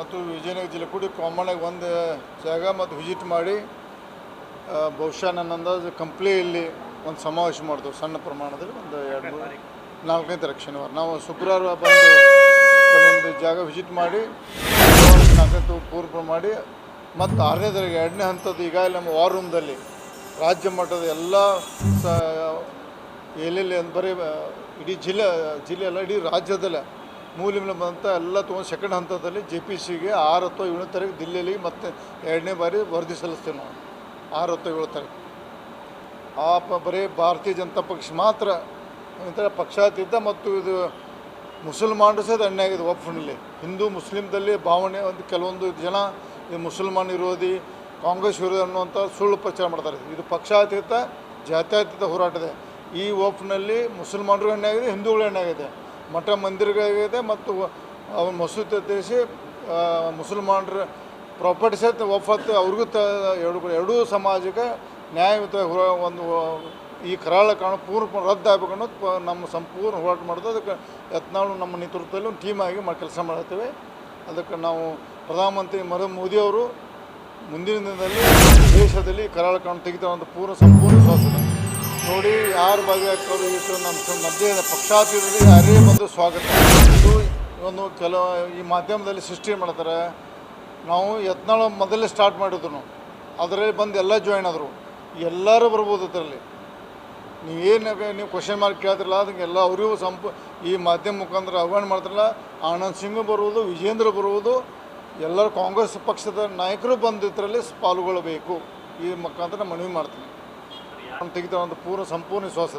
ಮತ್ತು ವಿಜಯನಗರ ಜಿಲ್ಲೆ ಕೂಡಿ ಆಗಿ ಒಂದು ಜಾಗ ಮತ್ತು ವಿಸಿಟ್ ಮಾಡಿ ಬಹುಶಃ ನನ್ನ ಅಂದಾಜು ಕಂಪ್ಲಿಯಲ್ಲಿ ಒಂದು ಸಮಾವೇಶ ಮಾಡಿದೆವು ಸಣ್ಣ ಪ್ರಮಾಣದಲ್ಲಿ ಒಂದು ಎರಡು ಮೂರು ನಾಲ್ಕನೇ ತಾರೀಕು ಶನಿವಾರ. ನಾವು ಶುಕ್ರವಾರ ಬಂದು ಜಾಗ ವಿಸಿಟ್ ಮಾಡಿ, ನಾಲ್ಕನೇ ಪೂರ್ವ ಮಾಡಿ, ಮತ್ತು ಆರನೇ ತಾರೀಕು ಎರಡನೇ ಹಂತದ್ದು ಈಗಾಗಲೇ ನಮ್ಮ ವಾರ್ ರೂಮ್ದಲ್ಲಿ ರಾಜ್ಯ ಮಟ್ಟದ ಎಲ್ಲ ಸ, ಎಲ್ಲೆಲ್ಲಿ ಬರೀ ಇಡೀ ಜಿಲ್ಲೆ ಜಿಲ್ಲೆ ಅಲ್ಲ, ಇಡೀ ರಾಜ್ಯದಲ್ಲೇ ಮೂಲಿಂದ ಬಂದಂಥ ಎಲ್ಲ ತೊಗೊಂಡು ಸೆಕೆಂಡ್ ಹಂತದಲ್ಲಿ ಜೆ ಪಿ ಸಿಗೆ ಆರು ಅಥವಾ ಏಳನೇ ತಾರೀಕು ದಿಲ್ಲಿಯಲ್ಲಿ ಮತ್ತೆ ಎರಡನೇ ಬಾರಿ ವರದಿ ಸಲ್ಲಿಸ್ತೇವೆ ನಾವು. ಆರು ಅಥವಾ ಏಳು ತಾರೀಕು ಆ ಪ ಬರೀ ಭಾರತೀಯ ಜನತಾ ಪಕ್ಷ ಮಾತ್ರ ಒಂಥರ ಪಕ್ಷಾತೀತ ಮತ್ತು ಇದು ಮುಸಲ್ಮಾನರು ಸಹ ಅನ್ಯಾಯ ಆಗಿದೆ ಹಿಂದೂ ಮುಸ್ಲಿಮ್ದಲ್ಲಿ ಭಾವನೆ ಒಂದು ಕೆಲವೊಂದು ಜನ ಇದು ಮುಸಲ್ಮಾನ್ ವಿರೋಧಿ, ಕಾಂಗ್ರೆಸ್ ವಿರೋಧಿ ಅನ್ನುವಂಥ ಸುಳ್ಳು ಪ್ರಚಾರ ಮಾಡ್ತಾರೆ ಇದು ಪಕ್ಷಾತೀತ, ಜಾತ್ಯತೀತ ಹೋರಾಟ ಇದೆ. ಈ ಒಪ್ನಲ್ಲಿ ಮುಸಲ್ಮಾನರು ಎಣ್ಣೆ ಆಗಿದೆ, ಹಿಂದೂಗಳು ಎಣ್ಣೆ ಆಗಿದೆ. ಮಠ ಮಂದಿರಗಳಿದೆ ಮತ್ತು ಅವ್ರ ಮಸೂದೆ ತಿಳಿಸಿ ಮುಸಲ್ಮಾನರ ಪ್ರಾಪರ್ಟಿ ಸಹಿತ ಒಪ್ಪತ್ತು ಅವ್ರಿಗೂ ತ ಎರಡು ಎರಡೂ ಸಮಾಜಕ್ಕೆ ನ್ಯಾಯಯುತ ಒಂದು ಈ ಕರಾಳ ಕಾರಣ ಪೂರ್ಣ ರದ್ದಾಗಬೇಕು ಅನ್ನೋದು ನಮ್ಮ ಸಂಪೂರ್ಣ ಹೋರಾಟ ಮಾಡೋದು ಅದಕ್ಕೆ ಯತ್ನಾಳು ನಮ್ಮ ನೇತೃತ್ವದಲ್ಲಿ ಒಂದು ಟೀಮ್ ಆಗಿ ಮಾಡಿ ಕೆಲಸ ಮಾಡ್ತೇವೆ ಅದಕ್ಕೆ ನಾವು ಪ್ರಧಾನಮಂತ್ರಿ ನರೇಂದ್ರ ಮೋದಿಯವರು ಮುಂದಿನ ದಿನದಲ್ಲಿ ದೇಶದಲ್ಲಿ ಕರಾಳ ಕಾರಣ ಒಂದು ಪೂರ್ಣ ಸಂಪೂರ್ಣ ಇದೆ. ನೋಡಿ ಯಾರು ಭಾಗಿಯಾಗ್ತಾರೋ ಇಟ್ಟು ನಮ್ಮ ಮಧ್ಯ ಪಕ್ಷಾತೀತದಲ್ಲಿ ಯಾರೇ ಬಂದು ಸ್ವಾಗತ. ಇದು ಒಂದು ಕೆಲವು ಈ ಮಾಧ್ಯಮದಲ್ಲಿ ಸೃಷ್ಟಿ ಮಾಡ್ತಾರೆ. ನಾವು ಯತ್ನಾಳ ಮೊದಲೇ ಸ್ಟಾರ್ಟ್ ಮಾಡಿದ್ರು ಅದರಲ್ಲಿ ಬಂದು ಎಲ್ಲ ಜಾಯ್ನ್ ಆದರು. ಎಲ್ಲರೂ ಬರ್ಬೋದು ಅದರಲ್ಲಿ. ನೀವೇನು ನೀವು ಕ್ವಶನ್ ಮಾರ್ಕ್ ಕೇಳ್ತಿರಲ್ಲ, ಅದಕ್ಕೆ ಎಲ್ಲ ಅವರಿಗೂ ಸಂಪ ಈ ಮಾಧ್ಯಮ ಮುಖಾಂತರ ಆಹ್ವಾನ ಮಾಡ್ತಾರಲ್ಲ, ಆನಂದ್ ಸಿಂಗ್ ಬರುವುದು, ವಿಜೇಂದ್ರ ಬರುವುದು, ಎಲ್ಲರೂ ಕಾಂಗ್ರೆಸ್ ಪಕ್ಷದ ನಾಯಕರು ಬಂದು ಇದರಲ್ಲಿ ಪಾಲ್ಗೊಳ್ಳಬೇಕು ಈ ಮುಖಾಂತರ ಮನವಿ ಮಾಡ್ತೀನಿ. ನಾನು ತೆಗೆದ ಅಂತ ಪೂರ್ಣ ಸಂಪೂರ್ಣ ವಿಶ್ವಾಸ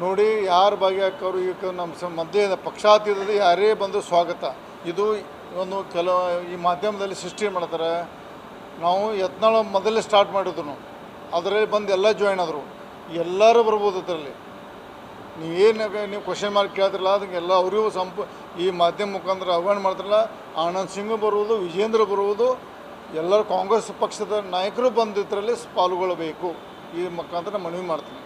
ನೋಡಿ, ಯಾರು ಭಾಗಿಯಾಕೋರು ಈಗ ನಮ್ಮ ಸ ಮಧ್ಯೆ ಪಕ್ಷಾತೀತದಲ್ಲಿ ಯಾರೇ ಬಂದು ಸ್ವಾಗತ. ಇದು ಒಂದು ಕೆಲವು ಈ ಮಾಧ್ಯಮದಲ್ಲಿ ಸೃಷ್ಟಿ ಮಾಡ್ತಾರೆ. ನಾವು ಯತ್ನಾಳ ಮೊದಲೇ ಸ್ಟಾರ್ಟ್ ಮಾಡಿದ್ರು. ಅದರಲ್ಲಿ ಬಂದು ಎಲ್ಲ ಜಾಯ್ನ್ ಆದರು. ಎಲ್ಲರೂ ಬರ್ಬೋದು ಅದರಲ್ಲಿ. ನೀವೇನು ನೀವು ಕ್ವಶನ್ ಮಾರ್ಕ್ ಕೇಳ್ತಿರಲ್ಲ, ಅದಕ್ಕೆ ಎಲ್ಲ ಅವರಿಗೂ ಸಂಪ, ಈ ಮಾಧ್ಯಮ ಮುಖಾಂತರ ಆಹ್ವಾನ ಮಾಡ್ತಾರಲ್ಲ, ಆನಂದ್ ಸಿಂಗ್ ಬರುವುದು, ವಿಜೇಂದ್ರ ಬರುವುದು, ಎಲ್ಲರೂ ಕಾಂಗ್ರೆಸ್ ಪಕ್ಷದ ನಾಯಕರು ಬಂದು ಪಾಲ್ಗೊಳ್ಳಬೇಕು. ಈ ಮುಖಾಂತರ ಮನವಿ ಮಾಡ್ತೀನಿ.